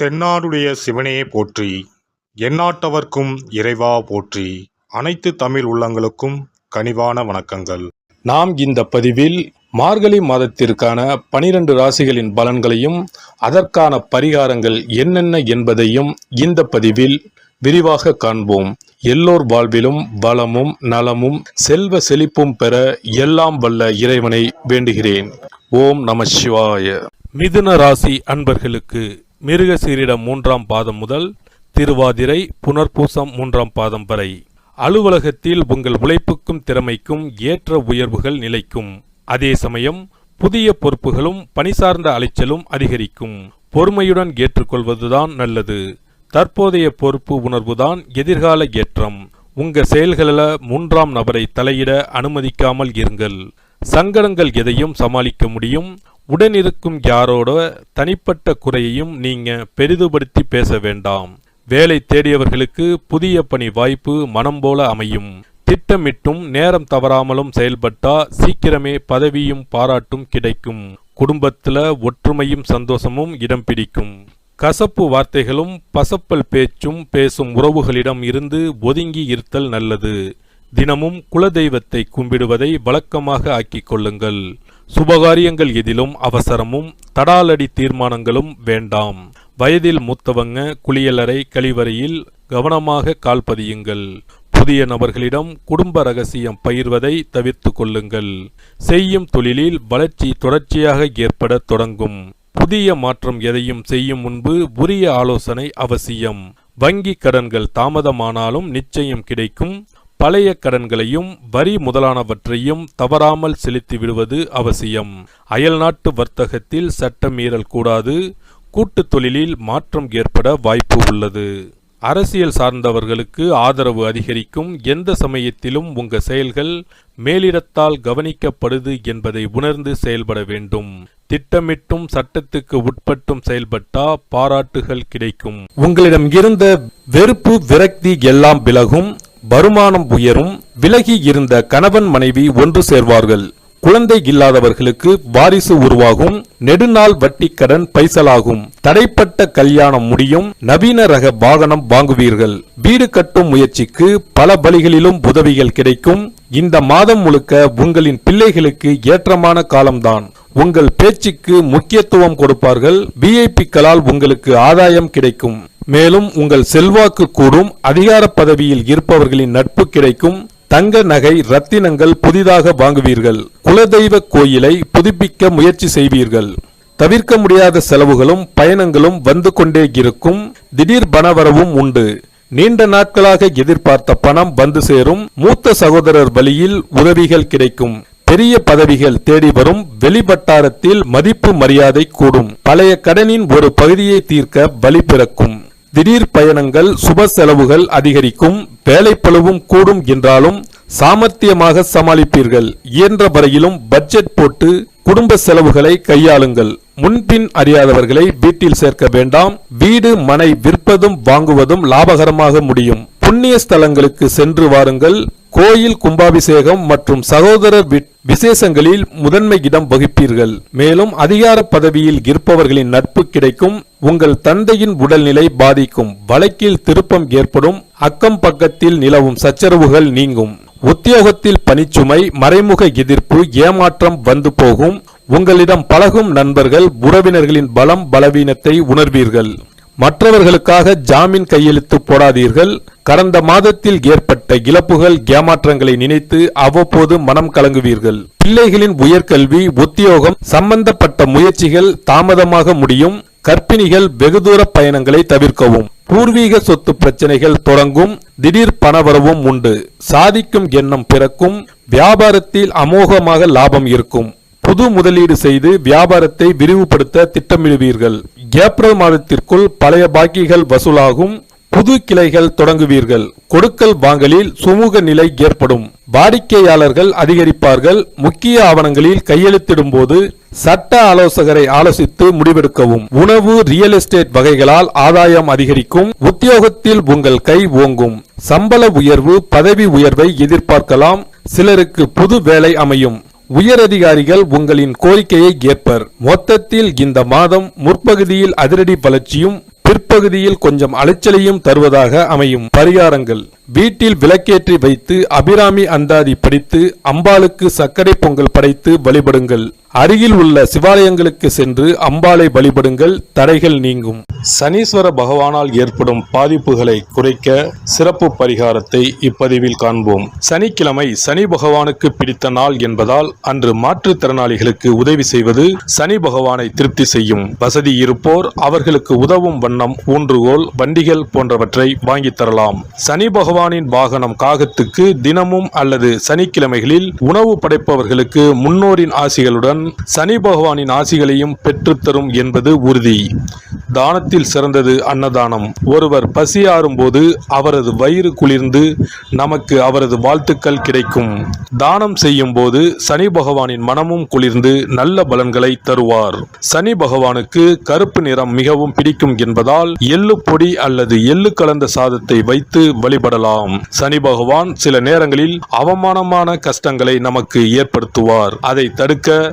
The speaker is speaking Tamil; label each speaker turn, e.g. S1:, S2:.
S1: தென்னாடுடைய சிவனே போற்றி எந்நாட்டவர்க்கும் இறைவா போற்றி. அனைத்து தமிழ் உள்ளங்களுக்கும் கனிவான வணக்கங்கள். நாம் இந்த பதிவில் மார்கழி மாதத்திற்கான பனிரெண்டு ராசிகளின் பலன்களையும் அதற்கான பரிகாரங்கள் என்னென்ன என்பதையும் இந்த பதிவில் விரிவாக காண்போம். எல்லோர் வாழ்விலும் வளமும் நலமும் செல்வ செழிப்பும் பெற எல்லாம் வல்ல இறைவனை வேண்டுகிறேன். ஓம் நம சிவாய. மிதுன ராசி அன்பர்களுக்கு மிருகசீரிடம் மூன்றாம் பாதம் முதல் திருவாதிரை புனர்பூசம் மூன்றாம் பாதம் வரை. அலுவலகத்தில் உங்கள் உழைப்புக்கும் திறமைக்கும் ஏற்ற உயர்வுகள் நிலைக்கும். அதே சமயம் புதிய பொறுப்புகளும் பணி சார்ந்த அலைச்சலும் அதிகரிக்கும். பொறுமையுடன் ஏற்றுக்கொள்வதுதான் நல்லது. தற்போதைய பொறுப்பு உணர்வுதான் எதிர்கால ஏற்றம். உங்க செயல்களில் மூன்றாம் நபரை தலையிட அனுமதிக்காமல் இருங்கள். சங்கடங்கள் எதையும் சமாளிக்க முடியும். உடனிருக்கும் யாரோட தனிப்பட்ட குறையையும் நீங்க பெரிதுபடுத்தி பேச வேண்டாம். வேலை தேடியவர்களுக்கு புதிய பணி வாய்ப்பு மனம் போல அமையும். திட்டமிட்டும் நேரம் தவறாமலும் செயல்பட்டா சீக்கிரமே பதவியும் பாராட்டும் கிடைக்கும். குடும்பத்துல ஒற்றுமையும் சந்தோஷமும் இடம் பிடிக்கும். கசப்பு வார்த்தைகளும் பசப்பல் பேச்சும் பேசும் உறவுகளிடம் இருந்து ஒதுங்கி இருத்தல் நல்லது. தினமும் குலதெய்வத்தை கும்பிடுவதை வழக்கமாக ஆக்கிக் கொள்ளுங்கள். சுபகாரியங்கள் எதிலும் அவசரமும் தடாலடி தீர்மானங்களும் வேண்டாம். வயதில் மூத்தவங்க குளியலறை கழிவறையில் கவனமாக கால்பதியுங்கள் புதிய நபர்களிடம் குடும்ப ரகசியம் பயிர்வதை தவிர்த்து கொள்ளுங்கள். செய்யும் தொழிலில் வளர்ச்சி தொடர்ச்சியாக ஏற்பட தொடங்கும். புதிய மாற்றம் எதையும் செய்யும் முன்பு உரிய ஆலோசனை அவசியம். வங்கி கடன்கள் தாமதமானாலும் நிச்சயம் கிடைக்கும். பழைய கடன்களையும் வரி முதலானவற்றையும் தவறாமல் செலுத்தி விடுவது அவசியம். அயல்நாட்டு வர்த்தகத்தில் சட்டமீறல் கூடாது. கூட்டு தொழிலில் மாற்றம் ஏற்பட வாய்ப்பு உள்ளது. அரசியல் சார்ந்தவர்களுக்கு ஆதரவு அதிகரிக்கும். எந்த சமயத்திலும் உங்க செயல்கள் மேலிடத்தால் கவனிக்கப்படுது என்பதை உணர்ந்து செயல்பட வேண்டும். திட்டமிட்டும் சட்டத்துக்கு உட்பட்டும் செயல்பட்டா பாராட்டுகள் கிடைக்கும். உங்களிடம் இருந்த வெறுப்பு விரக்தி எல்லாம் விலகும். வருமானம் உயரும் விலகி இருந்த கணவன் மனைவி ஒன்று சேர்வார்கள். குழந்தை இல்லாதவர்களுக்கு வாரிசு உருவாகும் நெடுநாள் வட்டி கடன் பைசலாகும். தடைப்பட்ட கல்யாணம் முடியும் நவீன ரக வாகனம் வாங்குவீர்கள். வீடு கட்டும் முயற்சிக்கு பல வழிகளிலும் உதவிகள் கிடைக்கும். இந்த மாதம் முழுக்க உங்களின் பிள்ளைகளுக்கு ஏற்றமான காலம்தான். உங்கள் பேச்சுக்கு முக்கியத்துவம் கொடுப்பார்கள். விஐபிக்களால் உங்களுக்கு ஆதாயம் கிடைக்கும். மேலும் உங்கள் செல்வாக்கு கூடும் அதிகார பதவியில் இருப்பவர்களின் நட்பு கிடைக்கும் தங்க நகை ரத்தினங்கள் புதிதாக வாங்குவீர்கள் குலதெய்வ கோயிலை புதுப்பிக்க முயற்சி செய்வீர்கள். தவிர்க்க முடியாத செலவுகளும் பயணங்களும் வந்து கொண்டே இருக்கும் திடீர் பணவரவும் உண்டு. நீண்ட நாட்களாக எதிர்பார்த்த பணம் வந்து சேரும் மூத்த சகோதரர் வழியில் உதவிகள் கிடைக்கும். பெரிய பதவிகள் தேடி வரும் வெளிவட்டாரத்தில் மதிப்பு மரியாதை கூடும். பழைய கடனின் ஒரு பகுதியை தீர்க்க வழி பிறக்கும். திடீர் பயணங்கள் சுப செலவுகள் அதிகரிக்கும் வேலைப்பளவும் கூடும் என்றாலும் சாமர்த்தியமாக சமாளிப்பீர்கள். இயன்ற வரையிலும் பட்ஜெட் போட்டு குடும்ப செலவுகளை கையாளுங்கள். முன்பின் அறியாதவர்களை வீட்டில் சேர்க்க வேண்டாம். வீடு மனை விற்பதும் வாங்குவதும் லாபகரமாக முடியும். புண்ணிய ஸ்தலங்களுக்கு சென்று வாருங்கள். கோயில் கும்பாபிஷேகம் மற்றும் சகோதரர் விசேஷங்களில் முதன்மை இடம் வகிப்பீர்கள். மேலும் அதிகார பதவியில் இருப்பவர்களின் நட்பு கிடைக்கும் உங்கள் தந்தையின் உடல்நிலை பாதிக்கும் வழக்கில் திருப்பம் ஏற்படும் அக்கம் பக்கத்தில் நிலவும் சச்சரவுகள் நீங்கும். உத்தியோகத்தில் பணிச்சுமை மறைமுக எதிர்ப்பு ஏமாற்றம் வந்து போகும். உங்களிடம் பழகும் நண்பர்கள் உறவினர்களின் பலம் பலவீனத்தை உணர்வீர்கள். மற்றவர்களுக்காக ஜாமீன் கையெழுத்து போடாதீர்கள். கடந்த மாதத்தில் ஏற்பட்ட இழப்புகள் ஏமாற்றங்களை நினைத்து அவ்வப்போது மனம் கலங்குவீர்கள். பிள்ளைகளின் உயர்கல்வி உத்தியோகம் சம்பந்தப்பட்ட முயற்சிகள் தாமதமாக முடியும். கர்ப்பிணிகள் வெகுதூர பயணங்களை தவிர்க்கவும். பூர்வீக சொத்து பிரச்சனைகள் தொடங்கும். திடீர் பணவரவும் உண்டு. சாதிக்கும் எண்ணம் பிறக்கும். வியாபாரத்தில் அமோகமாக லாபம் இருக்கும். புது முதலீடு செய்து வியாபாரத்தை விரிவுபடுத்த திட்டமிடுவீர்கள். ஏப்ரல் மாதத்திற்குள் பழைய பாக்கிகள் வசூலாகும். புது கிளைகள் தொடங்குவீர்கள். கொடுக்கல் வாங்கலில் சுமூக நிலை ஏற்படும். வாடிக்கையாளர்கள் அதிகரிப்பார்கள். முக்கிய ஆவணங்களில் கையெழுத்திடும் போது சட்ட ஆலோசகரை ஆலோசித்து முடிவெடுக்கவும். உணவு ரியல் எஸ்டேட் வகைகளால் ஆதாயம் அதிகரிக்கும். உத்தியோகத்தில் உங்கள் கை ஓங்கும். சம்பள உயர்வு பதவி உயர்வை எதிர்பார்க்கலாம். சிலருக்கு புது வேலை அமையும். உயரதிகாரிகள் உங்களின் கோரிக்கையை ஏற்பர். மொத்தத்தில் இந்த மாதம் முற்பகுதியில் அதிரடி வளர்ச்சியும் பிற்பகுதியில் கொஞ்சம் அலைச்சலையும் தருவதாக அமையும். பரிகாரங்கள். வீட்டில் விளக்கேற்றி வைத்து அபிராமி அந்தாதி படித்து அம்பாளுக்கு சர்க்கரை பொங்கல் படைத்து வழிபடுங்கள். அருகில் உள்ள சிவாலயங்களுக்கு சென்று அம்பாளை வழிபடுங்கள் தடைகள் நீங்கும். சனீஸ்வர பகவானால் ஏற்படும் பாதிப்புகளை குறைக்க சிறப்பு பரிகாரத்தை இப்பதிவில் காண்போம். சனிக்கிழமை சனி பகவானுக்கு பிடித்த நாள் என்பதால் அன்று மாற்றுத்திறனாளிகளுக்கு உதவி செய்வது சனி பகவானை திருப்தி செய்யும். வசதி இருப்போர் அவர்களுக்கு உதவும் வண்ணம் ஊன்றுகோல் வண்டிகள் போன்றவற்றை வாங்கித் தரலாம். சனி பகவானின் வாகனம் காகத்துக்கு தினமும் அல்லது சனிக்கிழமைகளில் உணவு படைப்பவர்களுக்கு முன்னோரின் ஆசிகளுடன் சனி பகவானின் ஆசிகளையும் பெற்றுத்தரும் என்பது உறுதி. தானத்தில் சிறந்தது அன்னதானம். ஒருவர் பசியாறும் போது அவரது வயிறு குளிர்ந்து நமக்கு அவரது வாழ்த்துக்கள் கிடைக்கும். தானம் செய்யும் போது சனி பகவானின் மனமும் குளிர்ந்து நல்ல பலன்களை தருவார். சனி பகவானுக்கு கருப்பு நிறம் மிகவும் பிடிக்கும் என்பதால் எள்ளு பொடி அல்லது எள்ளு கலந்த சாதத்தை வைத்து வழிபடலாம். சனி பகவான் சில நேரங்களில் அவமானமான கஷ்டங்களை நமக்கு ஏற்படுத்துவார். அதை தடுக்க